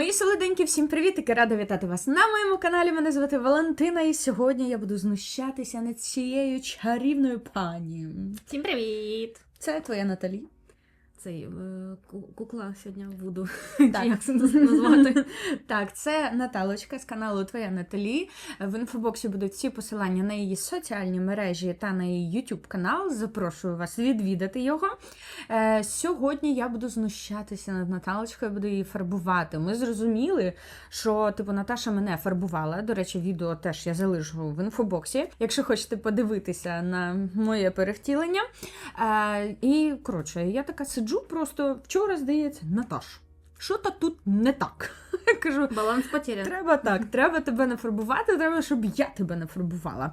Мої солоденькі, всім привітики! Рада вітати вас на моєму каналі. Мене звати Валентина, і сьогодні я буду знущатися над цією чарівною пані. Всім привіт! Це твоя Наталі. Цей е, кукла сьогодні буду. Так. Як це назвати? Так, це Наталочка з каналу Твоя Наталі. В інфобоксі будуть всі посилання на її соціальні мережі та на її YouTube канал. Запрошую вас відвідати його. Е, сьогодні я буду знущатися над Наталочкою, буду її фарбувати. Ми зрозуміли, що типу Наташа мене фарбувала. До речі, відео теж я залишу в інфобоксі, якщо хочете подивитися на моє перевтілення. Е, і коротше, я така сиджу просто вчора, здається, Наташ. Що то тут не так? Кажу, Баланс потерян. Треба так, треба тебе нафарбувати, треба, щоб я тебе нафарбувала.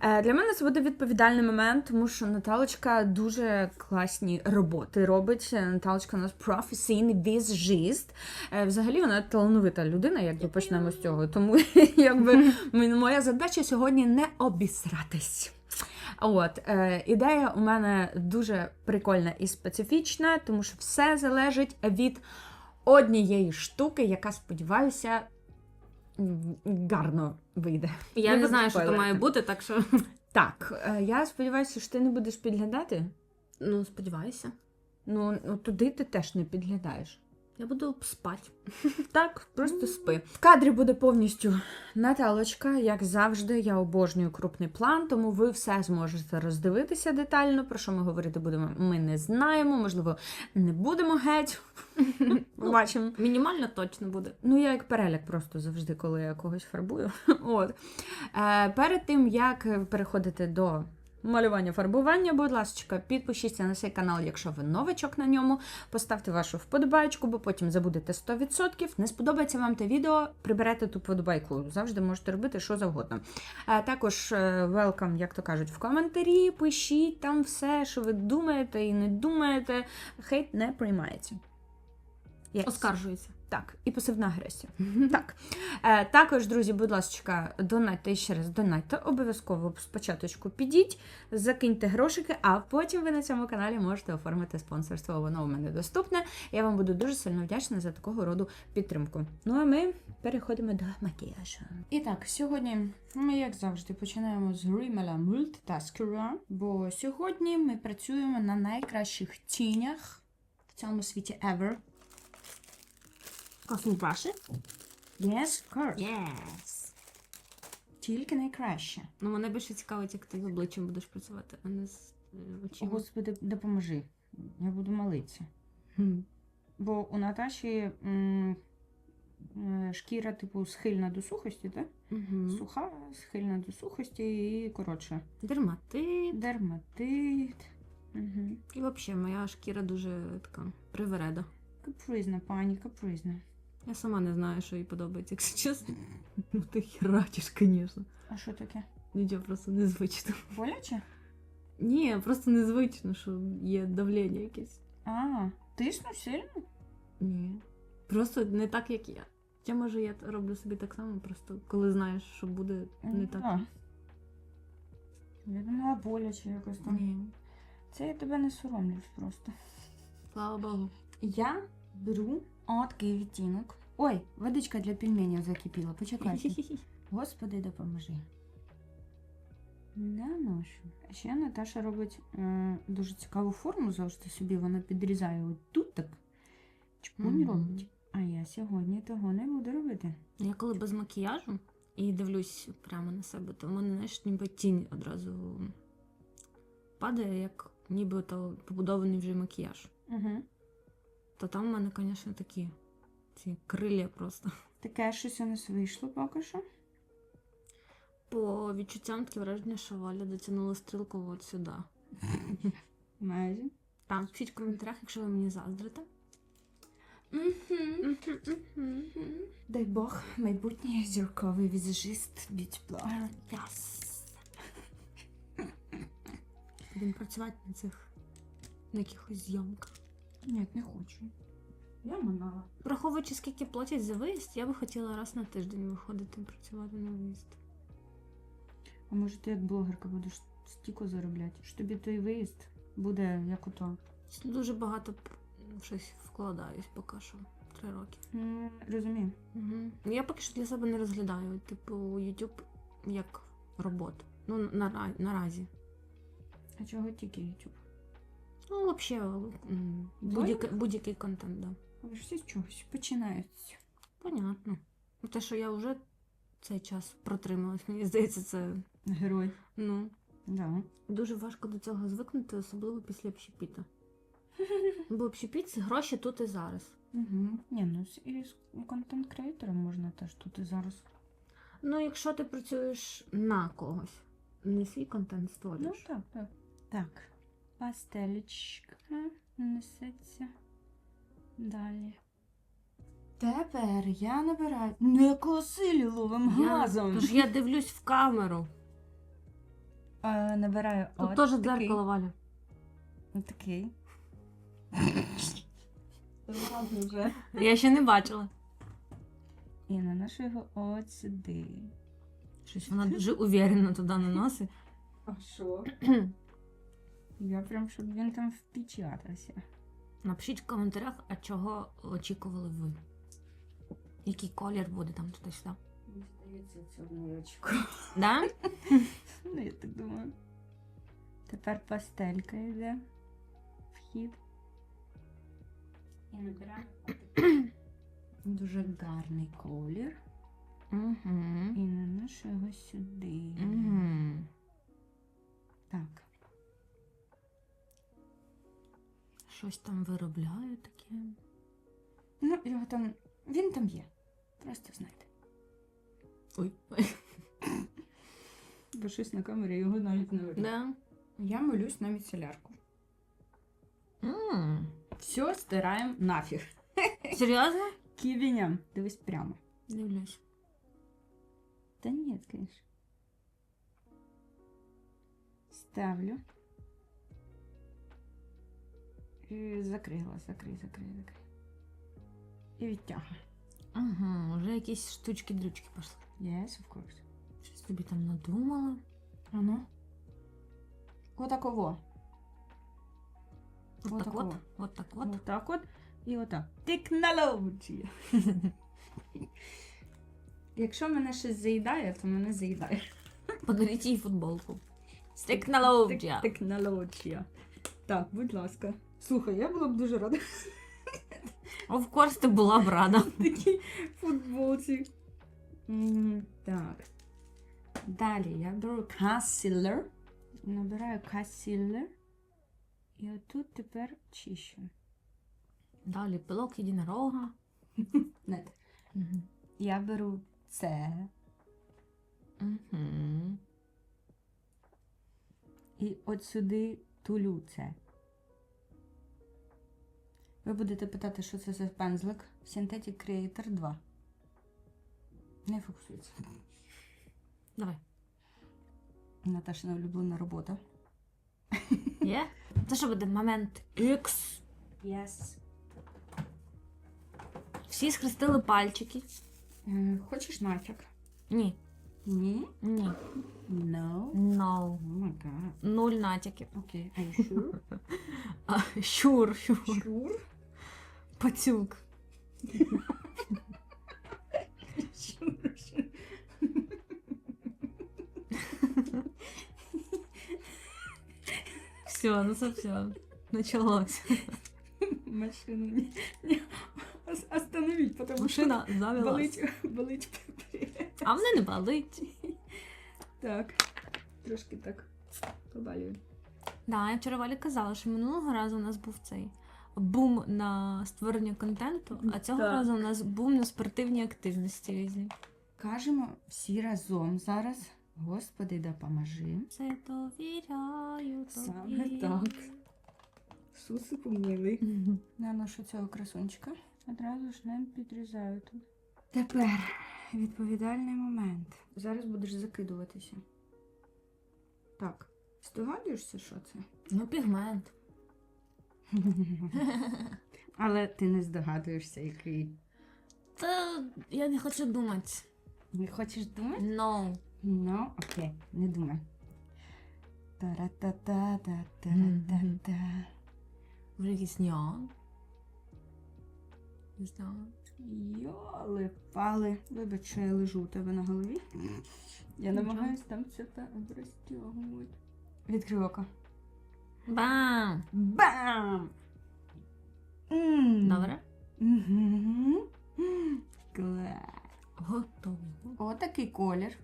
Е, для мене це буде відповідальний момент, тому що Наталочка дуже класні роботи робить. Е, Наталочка у нас професійний візажист. Е, взагалі вона талановита людина, якби почнемо з цього. Тому якби моя задача сьогодні не обісратись. От, е, ідея у мене дуже прикольна і специфічна, тому що все залежить від однієї штуки, яка, сподіваюся, гарно вийде. Я Не не знаю, що то має бути, так що Так, е, я сподіваюся, що ти не будеш підглядати. ну сподіваюся. Ну, ну, туди ти теж не підглядаєш. Я буду спати. Так, просто спи. В кадрі буде повністю Наталочка, як завжди. Я обожнюю крупний план, тому ви все зможете роздивитися детально. Про що ми говорити будемо, ми не знаємо. Можливо, не будемо геть. Побачимо. Мінімально точно буде. Ну, я як переляк просто завжди, коли я когось фарбую. От. Е, перед тим, як переходити до малювання фарбування, будь ласка, підпишіться на цей канал, якщо ви новичок на ньому. Поставте вашу вподобайку, бо потім забудете 100%. Не сподобається вам те відео, приберете ту вподобайку. Завжди можете робити що завгодно. Е, також велкам, як то кажуть, в коментарі. Пишіть там все, що ви думаєте і не думаєте. Хейт не приймається. Yes. Оскаржується. Так, і пасивна агресія. Так. Е, також, друзі, будь ласка, донайте ще раз донайте. Обов'язково спочатку підіть, закиньте грошики, а потім ви на цьому каналі можете оформити спонсорство. Воно у мене доступне. Я вам буду дуже сильно вдячна за такого роду підтримку. Ну а ми переходимо до макіяжу. І так, сьогодні ми, як завжди, починаємо з Rimmel Multitasker, бо сьогодні ми працюємо на найкращих тінях в цьому світі ever. Cosmic Brush? Yes, of course. Yes. Тільки найкраще. Ну, мене більше цікавить, як ти з обличчям будеш працювати, а не з е, очима. Господи, допоможи. Я буду молитися. Хм. Бо у Наташі м, е, шкіра, типу, схильна до сухості, так? Мгм. Суха, схильна до сухості і коротше. Дерматит. Дерматит. Угу. І взагалі, моя шкіра дуже така привереда. Капризна, пані, капризна. Я сама не знаю, що їй подобається, якщо чесно. Ну ти херачиш, звісно. А що таке? Нічого просто незвично. Боляче? Ні, просто незвично, що є давлення якесь. А, тисну сильно? Ні. Просто не так, як я. Хоча, може, я роблю собі так само, просто коли знаєш, що буде не так. А. Я думала боляче якось там. Ні. Це я тебе не соромлюсь просто. Слава Богу. Я беру от відтінок. Ой, водичка для пельменів закипіла. Почекайте. Господи, допоможи. Наношу. А ще Наташа робить е, дуже цікаву форму завжди собі. Вона підрізає от тут так. Чпунь Мгм. робить. А я сьогодні того не буду робити. Я коли без макіяжу і дивлюсь прямо на себе, то в мене, знаєш, ніби тінь одразу падає, як ніби то побудований вже макіяж. Угу. То там в мене, звісно, такі ці крилля просто. Таке щось у нас вийшло поки що. По відчуттям таке враження, що Валя дотягнула стрілку от сюди. Майже. Там пишіть в коментарях, якщо ви мені заздрите. Дай Бог, майбутній зірковий візажист біть-блогер. Яс. Будемо працювати на цих на якихось зйомках. Ні, не хочу. Я манала. Враховуючи, скільки платять за виїзд, я би хотіла раз на тиждень виходити працювати на виїзд. А може ти як блогерка будеш стільки заробляти? Що тобі той виїзд буде як ото. Дуже багато щось вкладаюсь поки що. три роки. Розумію. Угу. Я поки що для себе не розглядаю, типу, YouTube як роботу. Ну, на, наразі. А чого тільки YouTube? Ну, взагалі, будь-який, будь-який контент, да. Ж всі з чогось починаються. Понятно. Ну, Те, що я вже цей час протрималась, мені здається, це Герой. ну, Да. дуже важко до цього звикнути, особливо після общепіта. Бо общепіт це гроші тут і зараз. Угу. Ні, ну і з контент-креатором можна теж тут і зараз. Ну, якщо ти працюєш на когось, не свій контент створюєш. Ну так, так. Так. Пастелечка несеться далі. Тепер я набираю некосиліловим Я- газом. Тож я дивлюсь в камеру. А, набираю Тут от теж такий. дзеркало Валя. Такий. Ладно вже. Я ще не бачила. І наношу його от сюди. Щось вона дуже уверенно туди наносить. А що? Я прям, щоб він там впечатався. Напишіть в коментарях, а чого очікували ви. Який колір буде там туди сюди. Мені здається, це моячко. Да? Ну, я так думаю. Тепер пастелька йде. Вхід. І набираємо дуже гарний колір. Угу. І наношу його сюди. Угу. Так. Щось там виробляю таке. Ну, його там. Він там є. Просто знайте. Ой. Бо щось на камері його навіть не видно. Да. Я молюсь на міцелярку. М. Все стираємо нафіг. Серйозно? Ківіням. Дивись прямо. Дивлюсь. Та ні, звісно. Ставлю. І закрила, закрий, закрий, закрий. І відтягую. Ага, вже якісь штучки-дрючки пішли. Yes, of course. Щось тобі там надумала. Ану. Отаково. От так от. От так от. От. І отак. Технологія. Якщо мене щось заїдає, то мене заїдає. Подаріть їй футболку. Технологія. Технологія. Так, будь ласка. Слухай, я була б дуже рада Of course, ти була б рада. в такій футболці. Так. Далі я беру concealer. Набираю concealer. І отут тепер чищу. Далі пилок єдинорога. Нет. Я беру це Угу. і от сюди тулю це. Ви будете питати, що це за пензлик Synthetic Creator 2. Не фокусується. Давай. Наташина улюблена робота. Є? Це що буде момент X. Yes. Всі схрестили пальчики. Е, хочеш натяк? Ні. Ні. Ні. No. No. О май гад. Нуль натяків. Окей, are you sure? А, щур, щур. Sure? Пацюк. Все, ну це все. Началось. Машину не- не- остановить, потому что Машина завелась. болить, болить А мене не болить. Так, трошки так побалюю. Да, я вчора Валі казала, що минулого разу у нас був цей бум на створення контенту, а цього Так. разу у нас бум на спортивні активності різні. Кажемо всі разом зараз. Господи, допоможи. Це довіряю тобі. Саме так. Суси помили. Наношу цього красунчика. Одразу ж не підрізаю тут. Тепер відповідальний момент. Зараз будеш закидуватися. Так, здогадуєшся, що це? Ну, пігмент. Але ти не здогадуєшся, який. Та я не хочу думати. Не хочеш думати? No. Ну, окей, не думай. Та-ра-та-та-та-та-та-та. Якийсь неон. Не знаю. Йоли, пали. Вибач, що я лежу у тебе на голові. Я Нічого. намагаюсь там це та розтягувати. Відкрив око. Бам! Бам! М. Добре? Мгм. Клас. Готово. Отакий колір.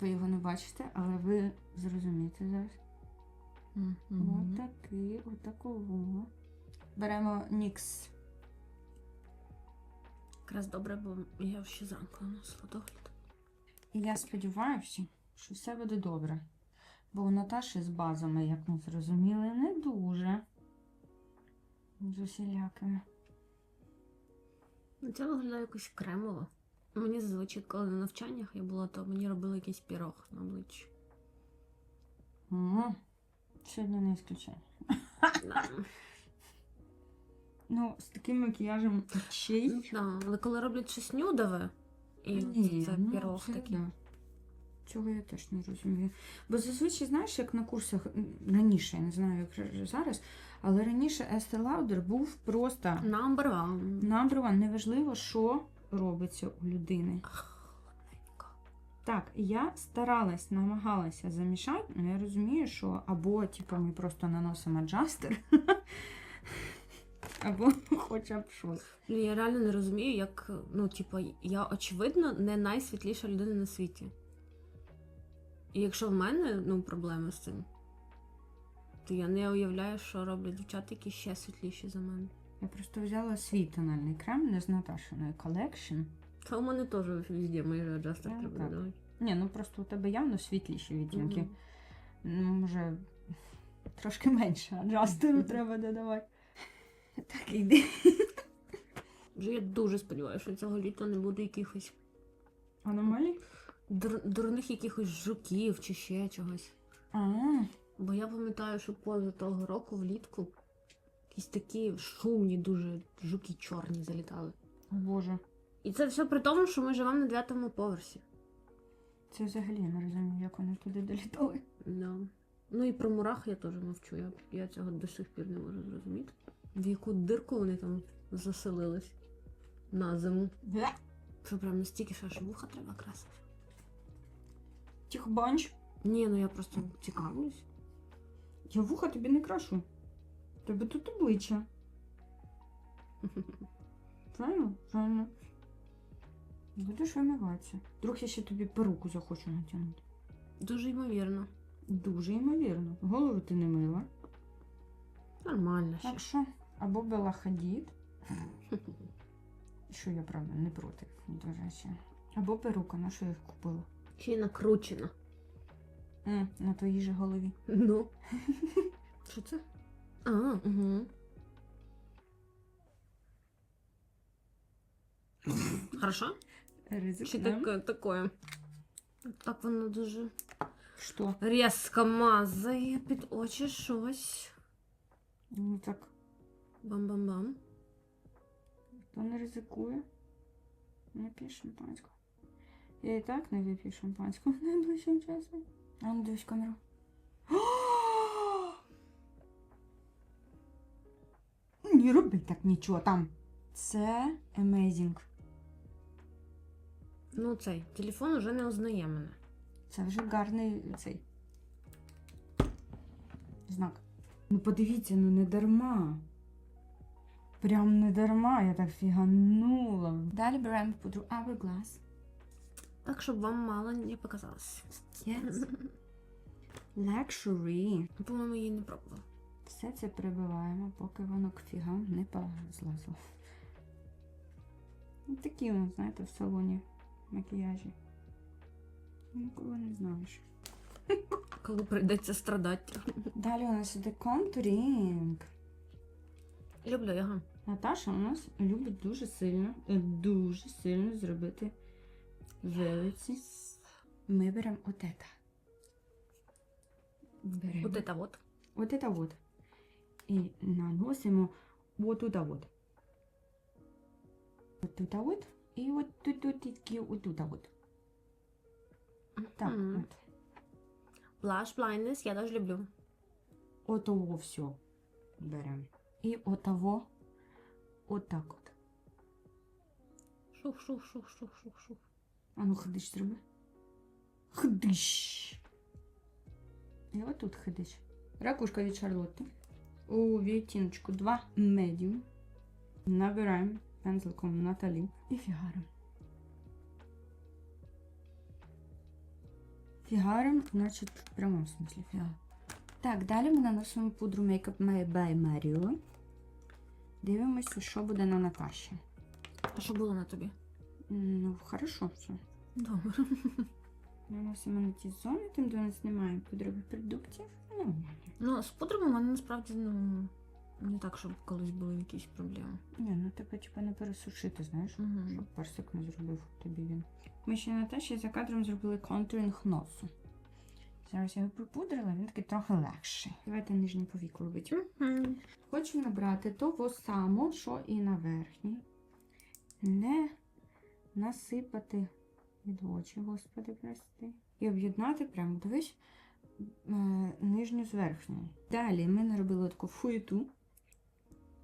Ви його не бачите, але ви зрозумієте зараз. Мгм. Отакий, отакого. Беремо нікс. Якраз добре, бо я ще зранку наносила догляд. І я сподіваюся, що все буде добре. Бо у Наташі з базами, як ми зрозуміли, не дуже. З усілякими. Ну, Це виглядає якось кремово. Мені зазвичай, коли на навчаннях я була, то мені робили якийсь пірог на обличчі. Угу. Сьогодні не ісключення. Ну, з таким макіяжем Ну, очей. да. Але коли роблять щось нюдове, і Ні, це ну, пірог це такий. да. Цього я теж не розумію. Бо зазвичай, знаєш, як на курсах раніше, я не знаю, як зараз, але раніше Estee Lauder був просто Number one. number one. Неважливо, що робиться у людини. Так, я старалась, намагалася замішати, але я розумію, що або типу, ми просто наносимо аджастер, або хоча б щось. Блін, Я реально не розумію, як, ну, типу, я очевидно не найсвітліша людина на світі. І якщо в мене ну, проблеми з цим, то я не уявляю, що роблять дівчата, які ще світліші за мене. Я просто взяла свій тональний крем, не з Наташиної колекшн. Та у мене теж везде майже аджастер Ну, треба так. додавати. Ні, ну просто у тебе явно світліші відтінки. Мгм. Ну, може, трошки менше аджастеру треба додавати. Так, іди. Вже я дуже сподіваюся, що цього літа не буде якихось Аномалій? Дур- дурних якихось жуків чи ще чогось. А, Бо я пам'ятаю, що поза того року влітку якісь такі шумні дуже жуки чорні залітали. о Боже. І це все при тому, що ми живемо на дев'ятому поверсі. Це взагалі я не розумію, як вони туди долітали. Да. Ну і про мурах я теж мовчу. Я, я цього до сих пір не можу зрозуміти. В яку дирку вони там заселились на зиму. Що прям настільки, що аж вуха треба красити. Тихо, банч. Ні, ну я просто цікавлюсь. Я вуха тобі не крашу. Тебе тут обличчя. Правильно? Правильно. Будеш вимиватися. Вдруг я ще тобі перуку захочу натягнути. Дуже ймовірно. Дуже ймовірно. Голову ти не мила. Нормально ще. Так що, або Бела Хадід. Що я правда не проти, до речі. Або перука, на що я їх купила. Ще й накручено. М, на твоїй же голові. Ну. Що це? А, угу. Хорошо? Ризик. Чи да? таке, такое? Так воно дуже Що? різко мазає під очі щось. Ну так, Бам-бам-бам. хто не ризикує, не п'є шампанського. Я і так не вип'ю шампанського найближчим часом. А ну дивись камеру. Не роби так нічого там. Це amazing. Ну, цей телефон уже не узнає мене. Це вже гарний цей знак. Ну подивіться, ну не дарма. Прям не дарма, я так фіганула. Далі беремо пудру Hourglass. Так, щоб вам мало не показалось. Yes. Luxury. По-моєму, її не пробувала. Все це прибиваємо, поки воно к фігам не позлазило. Ну, такі, ну, знаєте, в салоні макіяжі. Ніколи не знаєш. Коли прийдеться страдати. Далі у нас іде контурінг. Люблю його. Наташа у нас любить дуже сильно, е, дуже сильно зробити вилиці. Ми беремо от это. Беремо От це от. от это вот. І наносимо от туди от. От тут от. І от тут тут тільки от тут от. Так, Мгм. от. Blush blindness я теж люблю. Отого все беремо. І отого от так от. Шух, шух, шух, шух, шух, шух. А ну ходиш зроби. Ходиш. І отут ходиш. Ракушка від Шарлотти. У відтіночку 2 медіум. Набираємо пензликом Наталі і фігаримо. Фігарим, значить, в прямому смислі фігар. Так, далі ми наносимо пудру Makeup by Mario. Дивимося, що буде на Наташі. А що було на тобі? Ну, хорошо все. Добре. Наносимо на ті зони, там де у нас немає пудрових продуктів. Ну, Ну, з пудрами в мене насправді ну, не так, щоб колись були якісь проблеми. ні, ну тебе типа не пересушити, знаєш, Угу. щоб персик не зробив тобі він. Ми ще Наташі за кадром зробили контуринг носу. Зараз я його припудрила, він такий трохи легший. Давайте нижній повік робити. Хочу набрати того само, що і на верхній. Не насипати від очі, господи, прости. І об'єднати прямо, дивись, е, нижню з верхньою. Далі ми наробили таку фуєту.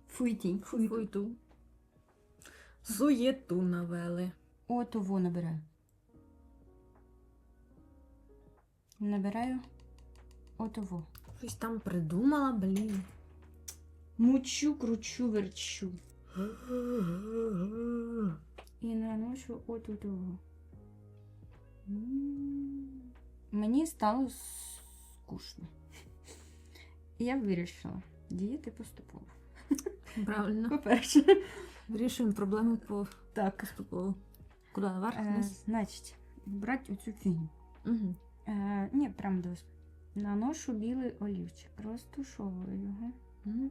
Фуйті. Фуйту. Суєту навели. Отого набираю. Набираю отого. Щось там придумала, блін. Мучу, кручу, верчу. І наношу от у того. Мені стало скучно. І я вирішила діяти поступово. Правильно. По-перше, Вирішуємо проблеми по так. поступово. Куди наверх? Е, значить, брати оцю фігню. Угу. Е, ні, прям дивись. Наношу білий олівчик, розтушовую його. Угу.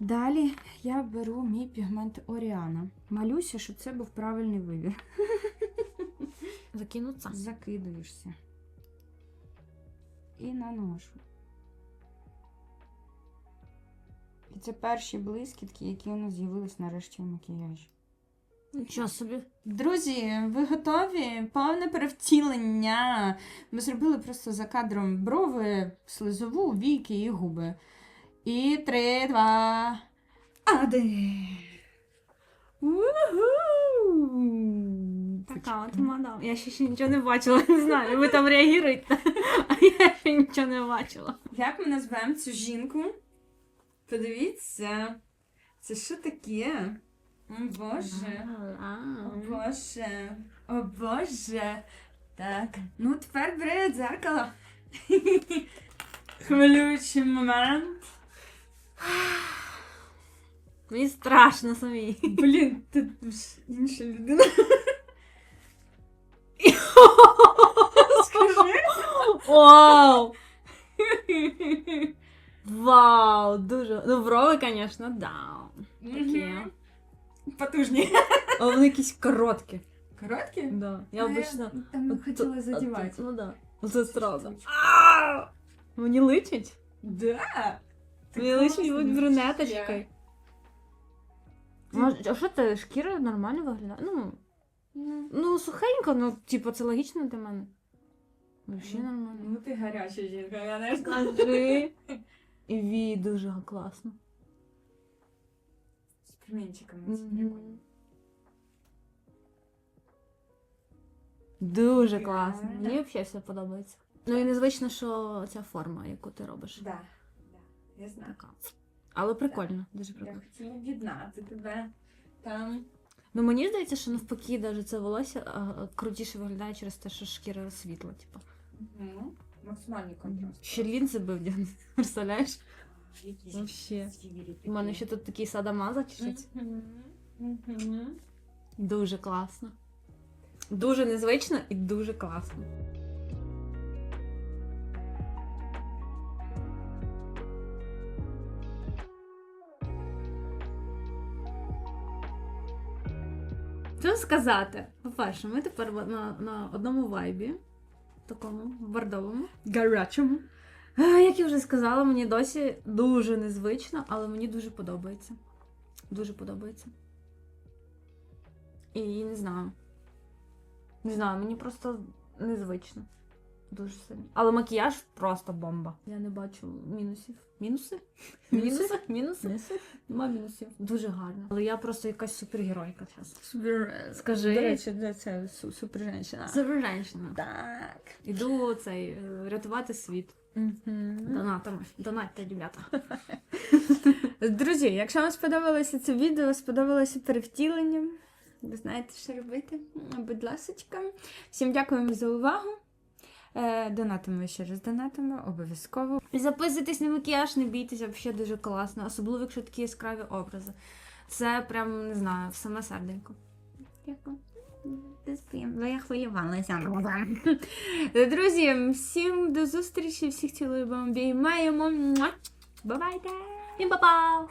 Далі я беру мій пігмент Оріана. Малюся, щоб це був правильний вибір. Закинуться. Закидуєшся. І наношу. І це перші блискітки, які у нас з'явились нарешті в макіяжі. Нічого собі. Друзі, ви готові? Повне перевтілення. Ми зробили просто за кадром брови, слизову, віки і губи. І три, два, один. Уху! Така от мадам. Я ще, ще нічого не бачила, не знаю. Ви там реагуєте, а я ще нічого не бачила. Як ми назвемо цю жінку? Подивіться. Це що таке? О Боже. О Боже. О Боже. Так. Ну, тепер бери дзеркало. Хвилюючий момент. Мені страшно самій. Блін, ти ж інша людина. Скажи. Вау! Вау! Дуже. Ну, брови, звісно, да. Такі. Мгм. Потужні. А вони якісь короткі. Короткі? Да. Я обично. Там от хотіла тут- задівати. от тут, Ну да. Оце сразу. А! Мені личить? Да. Личить брюнеточкою. Може, а що ти, шкіра нормально виглядає? Ну, ну сухенько, ну, типу, це логічно для мене. Взагалі нормально. Ну ти гаряча жінка, я не Скажи. І вій дуже класно. З промінчиками. Мгм. Дуже класно. Мені взагалі все подобається. Ну і незвично, що ця форма, яку ти робиш. Да, я знаю. Така. Але прикольно, дуже Я хотіла об'єднати тебе там. Ну мені здається, що навпаки, навіть це волосся а, крутіше виглядає через те, що шкіра світла, типу. Угу. Максимальний контраст. Ще лінзи би вдягнути, представляєш? Вообще. У мене ще тут такий садамаза чуть-чуть. Дуже класно. Дуже незвично і дуже класно. Що сказати? По-перше, ми тепер на, на одному вайбі, такому бордовому. Гарячому. Як я вже сказала, мені досі дуже незвично, але мені дуже подобається. Дуже подобається. І не знаю. Не знаю, мені просто незвично. Дуже сильно. Але макіяж просто бомба. Я не бачу мінусів. Мінуси? Мінуси? Мінуси? Нема мінусів. Дуже гарно. Але я просто якась супергеройка зараз. Супер. Скажи. До речі, де це су- супер женщина. Так. Іду цей е, рятувати світ. Мгм. Донатами. Донатьте, ребята. Друзі, якщо вам сподобалося це відео, сподобалося перевтілення, ви знаєте, що робити. Будь ласочка. Всім дякуємо за увагу. Е, Донатимо ще раз донатимо, обов'язково. Записуйтесь на макіяж, не бійтеся, взагалі дуже класно, особливо якщо такі яскраві образи. Це прям не знаю, саме серденько. Дякую. Бо я хвилювалася. Друзі, всім до зустрічі, всіх цілуємо, обіймаємо. Бувайте! І па-па!